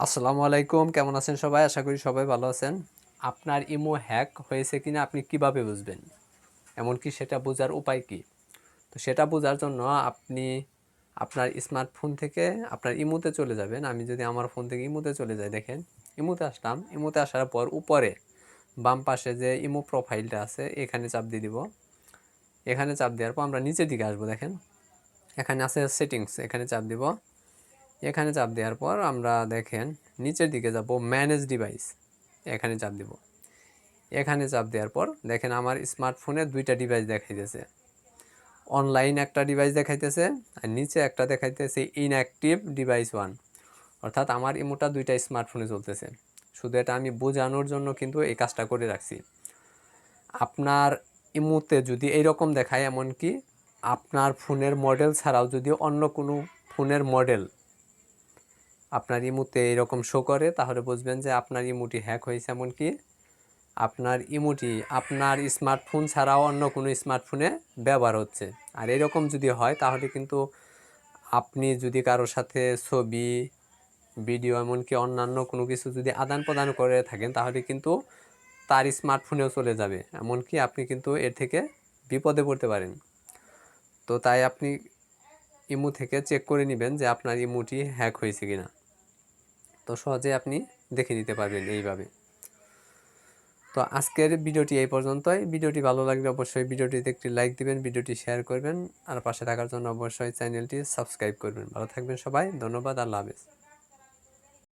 আসসালামু আলাইকুম, কেমন আছেন সবাই? আশা করি সবাই ভালো আছেন। আপনার ইমো হ্যাক হয়েছে কিনা আপনি কীভাবে বুঝবেন? এমনকি সেটা বোঝার উপায় কি? তো সেটা বোঝার জন্য আপনি আপনার স্মার্টফোন থেকে আপনার ইমোতে চলে যাবেন। আমি যদি আমার ফোন থেকে ইমোতে চলে যাই, দেখেন, ইমোতে আসলাম। ইমোতে আসার পর উপরে, বাম পাশে যে ইমো প্রোফাইলটা আছে, এখানে চাপ দিয়ে দিব। এখানে চাপ দেওয়ার পর আমরা নিচের দিকে আসব, দেখেন। এখানে আছে সেটিংস, এখানে চাপ দিব। এখানে চাপ দেওয়ার পর আমরা দেখেন নিচের দিকে যাব ম্যানেজ ডিভাইস এখানে চাপ দিব। এখানে চাপ দেওয়ার পর দেখেন আমার স্মার্টফোনে দুইটা ডিভাইস দেখাইতেছে। অনলাইন একটা ডিভাইস দেখাইতেছে আর নিচে একটা দেখাইতেছে ইনঅ্যাক্টিভ ডিভাইস ওয়ান অর্থাৎ আমার ইমোটা দুইটা স্মার্টফোনে চলতেছে। শুধু এটা আমি বোঝানোর জন্য কিন্তু এই কাজটা করে রাখছি। আপনার ইমোতে যদি এইরকম দেখায় এমনকি আপনার ফোনের মডেল ছাড়াও যদি অন্য কোনো ফোনের মডেল আপনার ইমুতে এরকম শো করে, তাহলে বুঝবেন যে আপনার ইমুটি হ্যাক হয়েছে এমনকি। আপনার ইমুটি আপনার স্মার্টফোন ছাড়াও অন্য কোনো স্মার্টফোনে ব্যবহার হচ্ছে। আর এরকম যদি হয়, তাহলে কিন্তু আপনি যদি কারোর সাথে ছবি ভিডিও এমনকি অন্যান্য কোনো কিছু যদি আদান প্রদান করে থাকেন, তাহলে কিন্তু তার স্মার্টফোনেও চলে যাবে। এমনকি আপনি কিন্তু এর থেকে বিপদে পড়তে পারেন। তো তাই আপনি ইমু থেকে চেক করে নেবেন যে আপনার ইমুটি হ্যাক হয়েছে কিনা। তো সহজে আপনি দেখে নিতে পারবেন এইভাবে। তো আজকের ভিডিওটি এই পর্যন্তই। ভিডিওটি ভালো লাগলে অবশ্যই ভিডিওটিতে একটি লাইক দিবেন, ভিডিওটি শেয়ার করবেন, আর পাশে থাকার জন্য অবশ্যই চ্যানেলটি সাবস্ক্রাইব করবেন। ভালো থাকবেন সবাই, ধন্যবাদ, আল্লাহ হাফেজ।